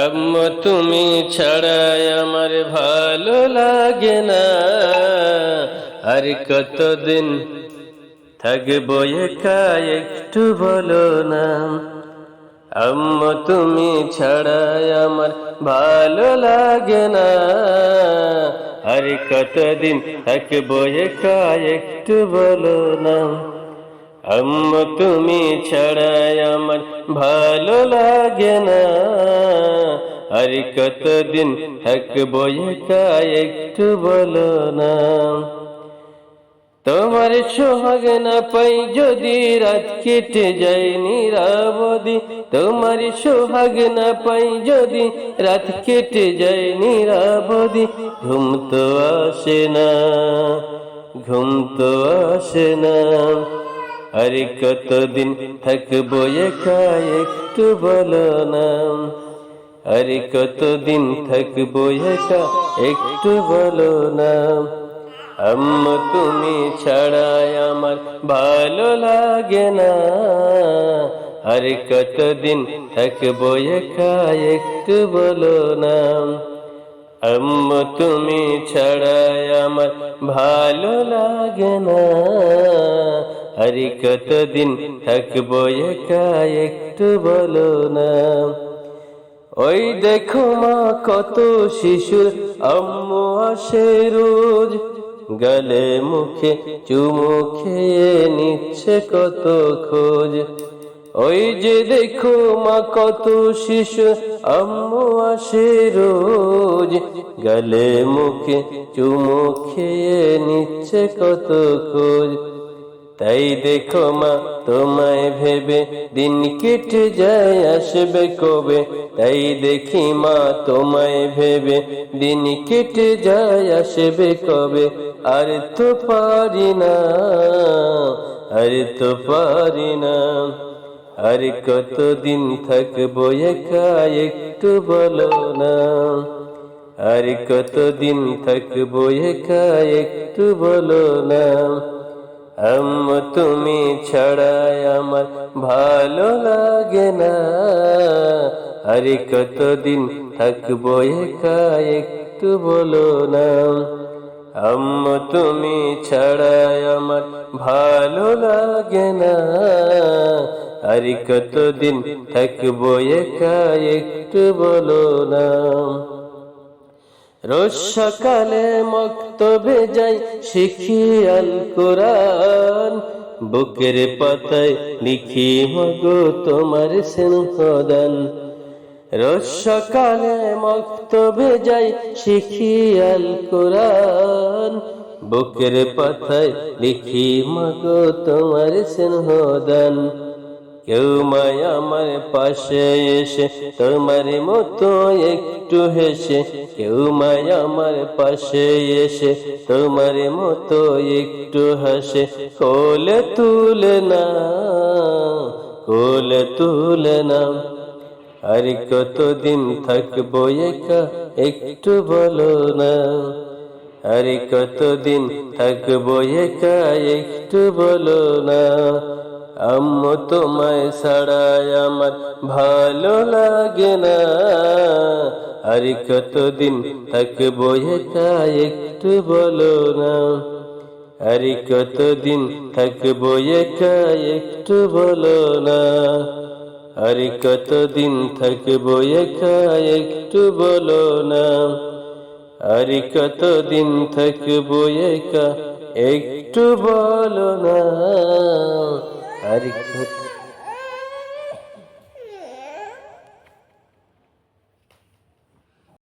আম্মা তুমি ছাড়াই আমার ভালো লাগে না। আর কতদিন থাকব একা একটু বলো না। আম্মা তুমি ছাড়াই আমার ভালো লাগে না। আর কতদিন থাকব একা একটু বলো না। আম্মা তুমি ছাড়াই আমার ভালো লাগে না আর কতদিন থাকব একা একটু বলো না তোমার সোহাগ না পাই যদি রাত কেটে যায় নিরাবদি তোমার সোহাগ না পাই যদি রাত কেটে যায় নিরাবদি ঘুম তো আসে না ঘুম তো আসে না আরে কতদিন থাকব একা একটু বলো না। আরে কতদিন থাকব একা একটু বলো না। আম্মা তুমি ছাড়াই আমার ভালো লাগে না। আরে কতদিন থাকব একা একটু বলো না। আম্মা তুমি ছাড়াই আমার ভালো লাগে না। আরে কতদিন থাকব একা, একটু বলো না। ওই দেখো মা কত শিশুর আম্মু আসে রোজ। গলে মুখে চুমু খেয়ে নিচ্ছে কত খোঁজ। ওই যে দেখো মা কত শিশু আম্মু আসে রোজ। গলে মুখে চুমু খেয়ে নিচ্ছে কত খোঁজ। তাই দেখো মা, তোমায় ভেবে দিন কেটে যায়, আসবে কবে? তাই দেখি মা, তোমায় ভেবে দিন কেটে যায়, আসবে কবে? আর তো পারি না, আর তো পারি না। আর কতদিন থাকব একা, একটু বলো না। আর কতদিন থাকব একা, একটু বলো না। আম তুমি ছাড়াই আমার ভালো লাগে না। আরে কতদিন থাকব একা একটু বলো না। আম তুমি ছাড়াই আমার ভালো লাগে না। আরে কতদিন থাকব একা একটু বলো না। রোজ সকালে মক্তবে যাই শিখি আল কোরআন। বুকের পাতায় লিখি, মগো তোমার সিংহদান। রোজ সকালে মক্তবে যাই শিখি আল কোরআন। বুকের পাতায় লিখি, মগো তোমার সিংহদান। কেউ মায় আমার পাশে এসে তোমার মতো একটু হেসে। কেউ মায় আমার পাশে এসে তোমার মতো একটু হাসে। কোলে তুলে না, কোলে তুলে না। আর কতদিন থাকব একা, একটু বলো না। আরে কতদিন থাকব একা, একটু বলো না। আম্মু তোমায় ছাড়াই আমার ভালো লাগে না। আর কতদিন থাকব একা একটু বলো না। আর কতদিন থাকব একা একটু বলো না। আর কতদিন থাকব একা একটু বলো না। আর কতদিন থাকব একা একটু বলো না। আর কত